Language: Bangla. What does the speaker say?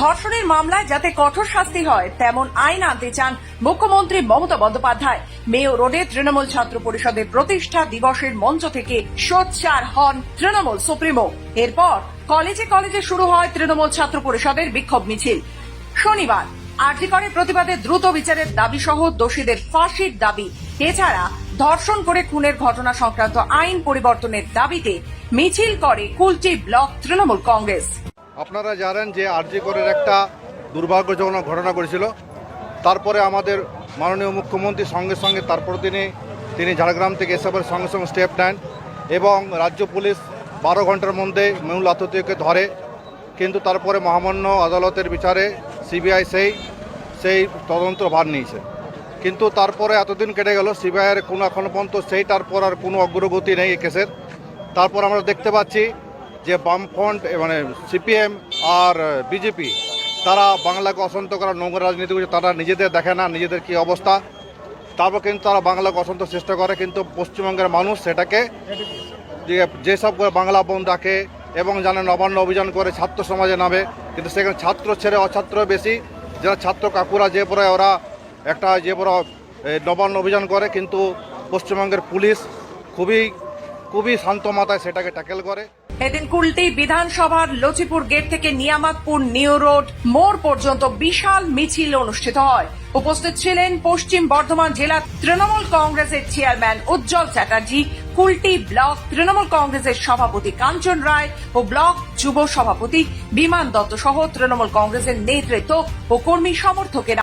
ধর্ষণের মামলায় যাতে কঠোর শাস্তি হয়, তেমন আইন আনতে চান মুখ্যমন্ত্রী মমতা বন্দ্যোপাধ্যায়। মেয় রোডে তৃণমূল ছাত্র পরিষদের প্রতিষ্ঠা দিবসের মঞ্চ থেকে সোচ্চার হন তৃণমূল সুপ্রিমো। এরপর কলেজে কলেজে শুরু হয় তৃণমূল ছাত্র পরিষদের বিক্ষোভ মিছিল। শনিবার আর্থিকরের প্রতিবাদে দ্রুত বিচারের দাবি সহ দোষীদের ফাঁসির দাবি। এছাড়া ধর্ষণ করে খুনের ঘটনা সংক্রান্ত আইন পরিবর্তনের দাবিতে মিছিল করে কুলটি ব্লক তৃণমূল কংগ্রেস। আপনারা জানেন যে আরজি করের একটা দুর্ভাগ্যজনক ঘটনা করেছিল তারপরে আমাদের মাননীয় মুখ্যমন্ত্রী সঙ্গে সঙ্গে তারপর তিনি তিনি ঝাড়গ্রাম থেকে এসবের সঙ্গে সঙ্গে স্টেপ নেন এবং রাজ্য পুলিশ বারো ঘণ্টার মধ্যে মেহুল আততীয়কে ধরে, কিন্তু তারপরে মহামান্য আদালতের বিচারে সিবিআই সেই সেই তদন্ত ভার নিয়েছে। কিন্তু তারপরে এতদিন কেটে গেল, সিবিআইয়ের কোনো এখনও পর্যন্ত সেই তারপর আর কোনো অগ্রগতি নেই এই কেসের। তারপর আমরা দেখতে পাচ্ছি যে বামফ্রন্ট মানে সিপিএম আর বিজেপি, তারা বাংলাকে অশান্ত করা নোংরা রাজনীতি করছে, তারা নিজেদের দেখে না, নিজেদের কি অবস্থা। তারপর কিন্তু তারা বাংলাকে অশান্ত চেষ্টা করে, কিন্তু পশ্চিমবঙ্গের মানুষ সেটাকে যেসব করে বাংলা বোন ডাকে এবং জানে নবান্ন অভিযান করে ছাত্র সমাজে নামে, কিন্তু সেখানে ছাত্র ছেড়ে অছাত্র বেশি। যারা ছাত্র কাকুরা, যে পরে ওরা একটা, যে পরে নবান্ন অভিযান করে, কিন্তু পশ্চিমবঙ্গের পুলিশ খুবই খুবই শান্ত মাথায় সেটাকে ট্যাকেল করে। এদিন কুলটি বিধানসভার লচিপুর গেট থেকে নিয়ামতপুর নিউ রোড মোড় পর্যন্ত বিশাল মিছিল অনুষ্ঠিত হয়। উপস্থিত ছিলেন পশ্চিম বর্ধমান জেলা তৃণমূল কংগ্রেসের চেয়ারম্যান উজ্জ্বল চ্যাটার্জি, কুলটি ব্লক তৃণমূল কংগ্রেসের সভাপতি কাঞ্চন রায় ও ব্লক যুব সভাপতি বিমান দত্ত সহ তৃণমূল কংগ্রেসের নেতৃত্ব ও কর্মী সমর্থকেরা।